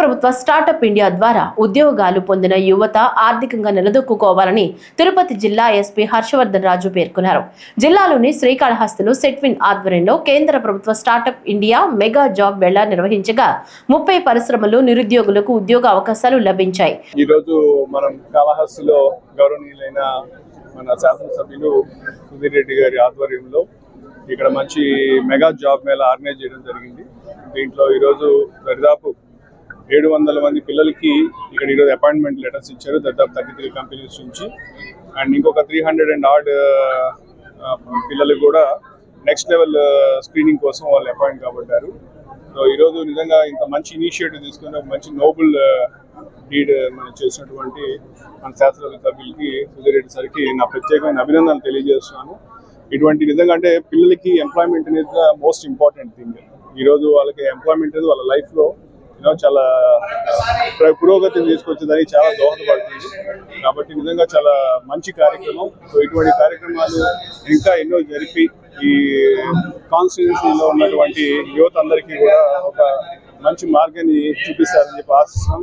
ప్రభుత్వ startup India ద్వారా ఉద్యోగాలు పొందిన యువత ఆర్థికంగా నిలదొక్కుకోవాలని తిరుపతి జిల్లా ఎస్పీ హర్షవర్ధన్ రాజు పేర్కొన్నారు. జిల్లాలోని శ్రీకాళహస్తిలో సెట్విన్ ఆధ్వర్యంలో కేంద్ర ప్రభుత్వ స్టార్టప్ ఇండియా మెగా జాబ్ వేళ నిర్వహించగా ముప్పై పరిశ్రమలు నిరుద్యోగులకు ఉద్యోగ అవకాశాలు లభించాయి. ఈరోజు మనం కాళహస్తిలో గౌరవనీయులైన మన శాసనసభ్యులు సుధీర్ రెడ్డి గారి ఆధ్వర్యంలో ఇక్కడ మంచి మెగా జాబ్ మేళ ఆర్గనైజ్ చేయడం జరిగింది. దీంట్లో ఈరోజు దరిదాపు ఏడు వందల మంది పిల్లలకి ఇక్కడ ఈరోజు అపాయింట్మెంట్ లెటర్స్ ఇచ్చారు దాదాపు థర్టీ త్రీ కంపెనీస్ నుంచి. అండ్ ఇంకొక త్రీ హండ్రెడ్ అండ్ ఆర్డ్ పిల్లలకు కూడా నెక్స్ట్ లెవెల్ స్క్రీనింగ్ కోసం వాళ్ళు అపాయింట్ కాబట్టారు సో ఈరోజు నిజంగా ఇంత మంచి ఇనిషియేటివ్ తీసుకుని ఒక మంచి నోబుల్ డీడ్ మనం చేసినటువంటి మన శాస్త్రవేత్త సభ్యులకి సుధీర్ సార్కి నా ప్రత్యేకమైన అభినందనలు తెలియజేస్తున్నాను. ఇటువంటి నిజంగా అంటే పిల్లలకి ఎంప్లాయ్మెంట్ అనేది మోస్ట్ ఇంపార్టెంట్ థింగ్ ఈరోజు వాళ్ళకి ఎంప్లాయ్మెంట్ అనేది వాళ్ళ లైఫ్లో యూనో చాలా పురోగతిని తీసుకొచ్చిందని చాలా దోహదపడుతుంది. కాబట్టి నిజంగా చాలా మంచి కార్యక్రమం. సో ఇటువంటి కార్యక్రమాలు ఇంకా ఎన్నో జరిపి ఈ కాన్స్టిట్యున్సీలో ఉన్నటువంటి యువత అందరికీ కూడా ఒక మంచి మార్గాన్ని చూపిస్తారని చెప్పి ఆశిస్తున్నాం.